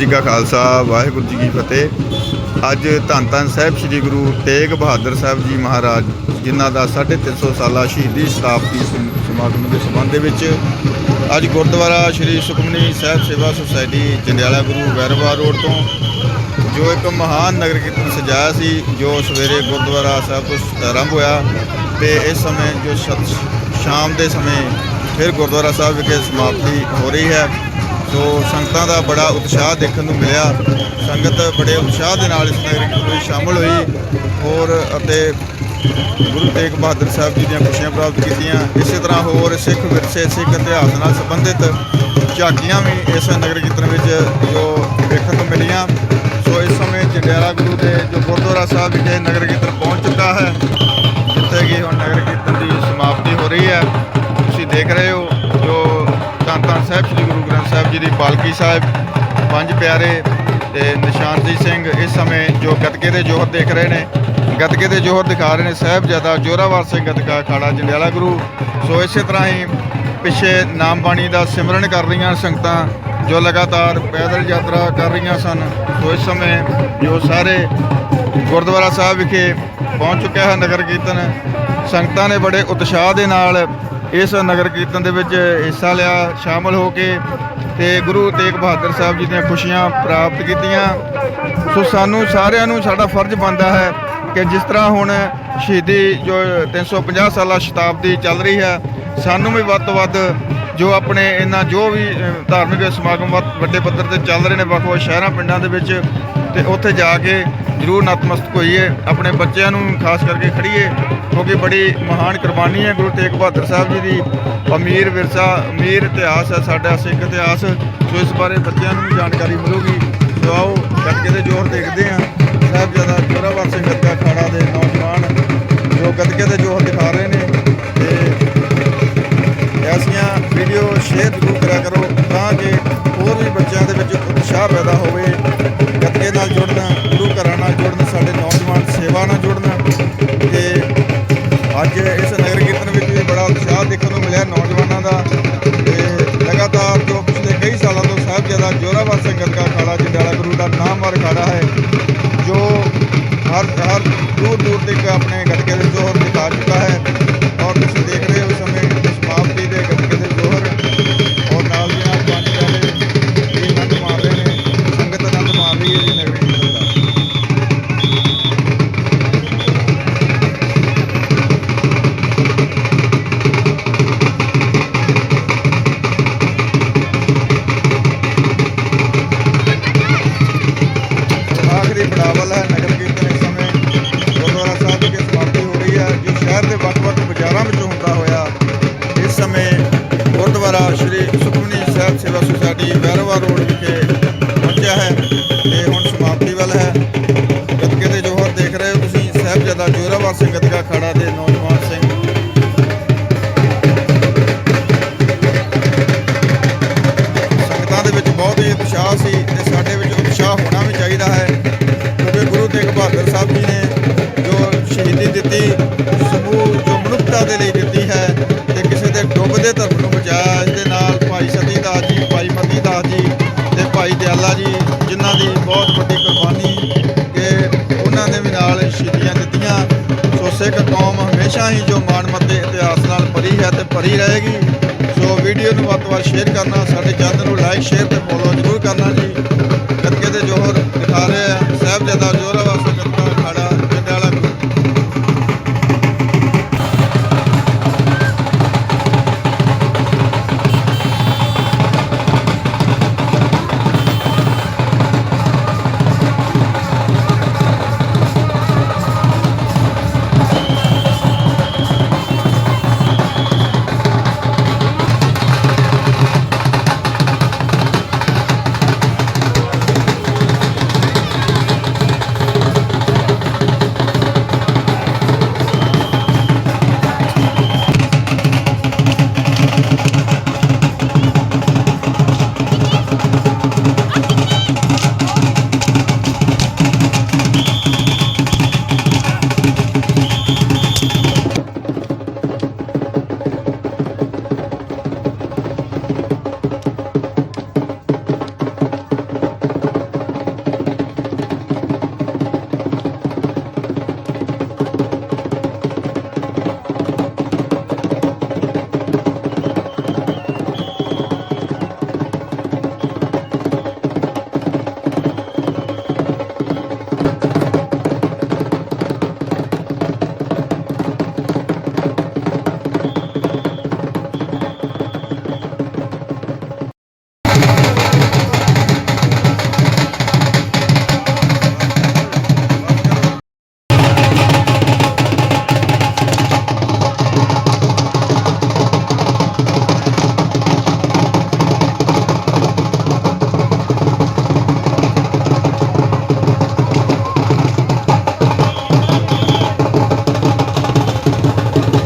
ਜੀ ਕਾ ਖਾਲਸਾ, ਵਾਹਿਗੁਰੂ ਜੀ ਕੀ ਫਤਿਹ। ਅੱਜ ਧੰਨ ਧੰਨ ਸਾਹਿਬ ਸ੍ਰੀ ਗੁਰੂ ਤੇਗ ਬਹਾਦਰ ਸਾਹਿਬ ਜੀ ਮਹਾਰਾਜ, ਜਿਨ੍ਹਾਂ ਦਾ 350 ਸਾਲਾ ਸ਼ਹੀਦੀ ਸ਼ਤਾਬਦੀ ਸਮਾਗਮ ਦੇ ਸੰਬੰਧ ਦੇ ਵਿੱਚ ਅੱਜ ਗੁਰਦੁਆਰਾ ਸ੍ਰੀ ਸੁਖਮਨੀ ਸਾਹਿਬ ਸੇਵਾ ਸੁਸਾਇਟੀ, ਜੰਡਿਆਲਾ ਗੁਰੂ ਵੈਰਵਾ ਰੋਡ ਤੋਂ ਜੋ ਇੱਕ ਮਹਾਨ ਨਗਰ ਕੀਰਤਨ ਸਜਾਇਆ ਸੀ, ਜੋ ਸਵੇਰੇ ਗੁਰਦੁਆਰਾ ਸਾਹਿਬ ਤੋਂ ਆਰੰਭ ਹੋਇਆ ਤੇ ਇਸ ਸਮੇਂ ਜੋ ਸ਼- ਸ਼ਾਮ ਦੇ ਸਮੇਂ ਫਿਰ ਗੁਰਦੁਆਰਾ ਸਾਹਿਬ ਵਿਖੇ ਸਮਾਪਤੀ ਹੋ ਰਹੀ ਹੈ। ਸੋ ਸੰਗਤਾਂ ਦਾ ਬੜਾ ਉਤਸ਼ਾਹ ਦੇਖਣ ਨੂੰ ਮਿਲਿਆ, ਸੰਗਤ ਬੜੇ ਉਤਸ਼ਾਹ ਦੇ ਨਾਲ ਇਸ ਨਗਰ ਕੀਰਤਨ ਵਿੱਚ ਸ਼ਾਮਲ ਹੋਈ। ਹੋਰ ਅਤੇ ਗੁਰੂ ਤੇਗ ਬਹਾਦਰ ਸਾਹਿਬ ਜੀ ਦੀਆਂ ਖੁਸ਼ੀਆਂ ਪ੍ਰਾਪਤ ਕੀਤੀਆਂ। ਇਸੇ ਤਰ੍ਹਾਂ ਹੋਰ ਸਿੱਖ ਵਿਰਸੇ, ਸਿੱਖ ਇਤਿਹਾਸ ਨਾਲ ਸੰਬੰਧਿਤ ਝਾਕੀਆਂ ਵੀ ਇਸ ਨਗਰ ਕੀਰਤਨ ਵਿੱਚ ਜੋ ਦੇਖਣ ਨੂੰ ਮਿਲੀਆਂ। ਸੋ ਇਸ ਸਮੇਂ ਜੰਡਿਆਲਾ ਗੁਰੂ ਦੇ ਜੋ ਗੁਰਦੁਆਰਾ ਸਾਹਿਬ ਵਿਖੇ ਨਗਰ ਕੀਰਤਨ ਪਹੁੰਚ ਚੁੱਕਾ ਹੈ, ਜਿੱਥੇ ਕਿ ਹੁਣ ਨਗਰ ਕੀਰਤਨ ਦੀ ਸਮਾਪਤੀ ਹੋ ਰਹੀ ਹੈ। ਜੀ ਦੀ ਪਾਲਕੀ ਸਾਹਿਬ, ਪੰਜ ਪਿਆਰੇ ਤੇ ਨਿਸ਼ਾਨਜੀਤ ਸਿੰਘ ਇਸ ਸਮੇਂ ਜੋ ਗੱਤਕੇ ਦੇ ਜੋਹਰ ਦੇਖ ਰਹੇ ਨੇ, ਗੱਤਕੇ ਦੇ ਜੋਹਰ ਦਿਖਾ ਰਹੇ ਨੇ ਸਾਹਿਬਜ਼ਾਦਾ ਜੋਰਾਵਰ ਸਿੰਘ ਗੱਤਕਾ ਖਾੜਾ ਜੰਡਿਆਲਾ ਗੁਰੂ। ਸੋ ਇਸੇ ਤਰ੍ਹਾਂ ਹੀ ਪਿੱਛੇ ਨਾਮ ਬਾਣੀ ਦਾ ਸਿਮਰਨ ਕਰ ਰਹੀਆਂ ਸੰਗਤਾਂ ਜੋ ਲਗਾਤਾਰ ਪੈਦਲ ਯਾਤਰਾ ਕਰ ਰਹੀਆਂ ਸਨ, ਸੋ ਇਸ ਸਮੇਂ ਜੋ ਸਾਰੇ ਗੁਰਦੁਆਰਾ ਸਾਹਿਬ ਵਿਖੇ ਪਹੁੰਚ ਚੁੱਕਿਆ ਹੈ ਨਗਰ ਕੀਰਤਨ, ਸੰਗਤਾਂ ਨੇ ਬੜੇ ਉਤਸ਼ਾਹ ਦੇ ਨਾਲ ਇਸ ਨਗਰ ਕੀਰਤਨ ਦੇ ਵਿੱਚ ਹਿੱਸਾ ਲਿਆ, ਸ਼ਾਮਲ ਹੋ ਕੇ ਤੇ ਗੁਰੂ ਤੇਗ ਬਹਾਦਰ ਸਾਹਿਬ ਜੀ ਦੀਆਂ ਖੁਸ਼ੀਆਂ ਪ੍ਰਾਪਤ ਕੀਤੀਆਂ। ਸੋ ਸਾਨੂੰ ਸਾਰਿਆਂ ਨੂੰ ਸਾਡਾ ਫਰਜ਼ ਬਣਦਾ ਹੈ ਕਿ ਜਿਸ ਤਰ੍ਹਾਂ ਹੁਣ ਸ਼ਹੀਦੀ ਜੋ 350 ਸਾਲਾ ਸ਼ਤਾਬਦੀ ਚੱਲ ਰਹੀ ਹੈ, ਸਾਨੂੰ ਵੀ ਵੱਧ ਤੋਂ ਵੱਧ ਜੋ ਆਪਣੇ ਇਹਨਾਂ ਜੋ ਵੀ ਧਾਰਮਿਕ ਸਮਾਗਮ ਵੱਧ- ਵੱਡੇ ਪੱਧਰ ਤੇ ਚੱਲ ਰਹੇ ਨੇ, ਵੱਖ-ਵੱਖ ਸ਼ਹਿਰਾਂ, ਪਿੰਡਾਂ ਦੇ ਵਿੱਚ, ਤੇ ਉੱਥੇ ਜਾ ਕੇ ਜ਼ਰੂਰ ਨਤਮਸਤਕ ਹੋਈਏ, ਆਪਣੇ ਬੱਚਿਆਂ ਨੂੰ ਖਾਸ ਕਰਕੇ ਖੜੀਏ ਕਿਉਂਕਿ ਬੜੀ ਮਹਾਨ ਕੁਰਬਾਨੀ ਹੈ ਗੁਰੂ ਤੇਗ ਬਹਾਦਰ ਸਾਹਿਬ ਜੀ ਦੀ। ਅਮੀਰ ਵਿਰਸਾ, ਅਮੀਰ ਇਤਿਹਾਸ ਹੈ ਸਾਡਾ, ਸਿੱਖ ਇਤਿਹਾਸ ਸੋ ਇਸ ਬਾਰੇ ਬੱਚਿਆਂ ਨੂੰ ਵੀ ਜਾਣਕਾਰੀ ਮਿਲੂਗੀ। ਸੋ ਆਓ ਗੱਤਕੇ ਦੇ ਜੋਰ ਦੇਖਦੇ ਹਾਂ। ਸਾਹਿਬਜ਼ਾਦਾ ਜੋਰਾਵਰ ਸਿੰਘ ਗੱਤਕਾ ਖਾੜਾ ਦੇ ਨੌਜਵਾਨ, ਜੋ ਗੱਤਕੇ ਦੇ ਜ਼ੋਹਰ ਦਿਖਾ ਰਹੇ ਨੇ। ਐਸੀਆਂ ਵੀਡੀਓ ਸ਼ੇਅਰ ਜ਼ਰੂਰ ਕਰਿਆ ਕਰੋ ਤਾਂ ਕਿ ਹੋਰ ਵੀ ਬੱਚਿਆਂ ਦੇ ਵਿੱਚ ਉਤਸ਼ਾਹ ਪੈਦਾ ਹੋਵੇ। ਗੱਤਕੇ ਨਾਲ ਜੁੜਨ, ਗੁਰੂ ਘਰਾਂ ਨਾਲ ਜੁੜਨ, ਸਾਡੇ ਨੌਜਵਾਨ ਸੇਵਾ ਨਾਲ ਜੁੜਨ। ਤੇ ਅੱਜ ਇਸ ਨਗਰ ਕੀਰਤਨ ਵਿੱਚ ਵੀ ਬੜਾ ਉਤਸ਼ਾਹ ਦੇਖਣ ਨੂੰ ਮਿਲਿਆ ਨੌਜਵਾਨਾਂ ਦਾ। ਤੇ ਲਗਾਤਾਰ ਜੋ ਪਿਛਲੇ ਕਈ ਸਾਲਾਂ ਤੋਂ ਸਾਹਿਬਜ਼ਾਦਾ ਜੋਰਾਵਰ ਸਿੰਘ ਗੱਤਕਾ ਅਖਾੜਾ ਜੰਡਿਆਲਾ ਗੁਰੂ ਦਾ ਨਾਮਵਰ ਅਖਾੜਾ ਹੈ, ਜੋ ਹਰ ਹਰ ਦੂਰ ਦੂਰ ਤੱਕ ਆਪਣੇ ਗੱਤਕੇ ਦੇ ਜੋਹਰ ਸ਼ਹਿਰ ਦੇ ਵੱਖ-ਵੱਖ ਬਾਜ਼ਾਰਾਂ ਵਿੱਚੋਂ ਹੁੰਦਾ ਹੋਇਆ, ਇਸ ਸਮੇਂ ਗੁਰਦੁਆਰਾ ਸ਼੍ਰੀ ਸੁਖਮਨੀ ਸਾਹਿਬ ਸੇਵਾ ਸੁਸਾਇਟੀ ਵੈਰਵਾ ਰੋਡ ਵਿਖੇ ਪਹੁੰਚਿਆ ਹੈ ਤੇ ਹੁਣ ਸਮਾਪਤੀ ਵੱਲ ਹੈ। ਗੱਤਕੇ ਦੇ ਜੋਹਰ ਦੇਖ ਰਹੇ ਹੋ ਤੁਸੀਂ, ਸਾਹਿਬਜ਼ਾਦਾ ਜੋਰਾਵਰ ਸਿੰਘ ਗੱਤਕਾ ਖਾੜਾ ਦੇ ਉਹਦੇ ਧਰਮ ਨੂੰ ਬਚਾਇਆ ਇਹਦੇ ਨਾਲ ਭਾਈ ਸਤੀ ਦਾਸ ਜੀ, ਭਾਈ ਮਤੀ ਦਾਸ ਜੀ ਤੇ ਭਾਈ ਦਿਆਲਾ ਜੀ, ਜਿਨ੍ਹਾਂ ਦੀ ਬਹੁਤ ਵੱਡੀ ਕੁਰਬਾਨੀ ਕਿ ਉਹਨਾਂ ਨੇ ਵੀ ਨਾਲ ਸ਼ਹੀਦੀਆਂ ਦਿੱਤੀਆਂ। ਸੋ ਸਿੱਖ ਕੌਮ ਹਮੇਸ਼ਾ ਹੀ ਜੋ ਮਾਣ, ਮੱਤੇ, ਇਤਿਹਾਸ ਨਾਲ ਭਰੀ ਹੈ ਤੇ ਭਰੀ ਰਹੇਗੀ। ਸੋ ਵੀਡੀਓ ਨੂੰ ਵੱਧ ਤੋਂ ਵੱਧ ਸ਼ੇਅਰ ਕਰਨਾ, ਸਾਡੇ ਚੈਨਲ ਨੂੰ ਲਾਈਕ ਸ਼ੇਅਰ ਤੇ ਫੋਲੋ ਜ਼ਰੂਰ ਕਰਨਾ ਜੀ। ਕਰਕੇ ਦੇ ਜੋਹਰ ਦਿਖਾ ਰਹੇ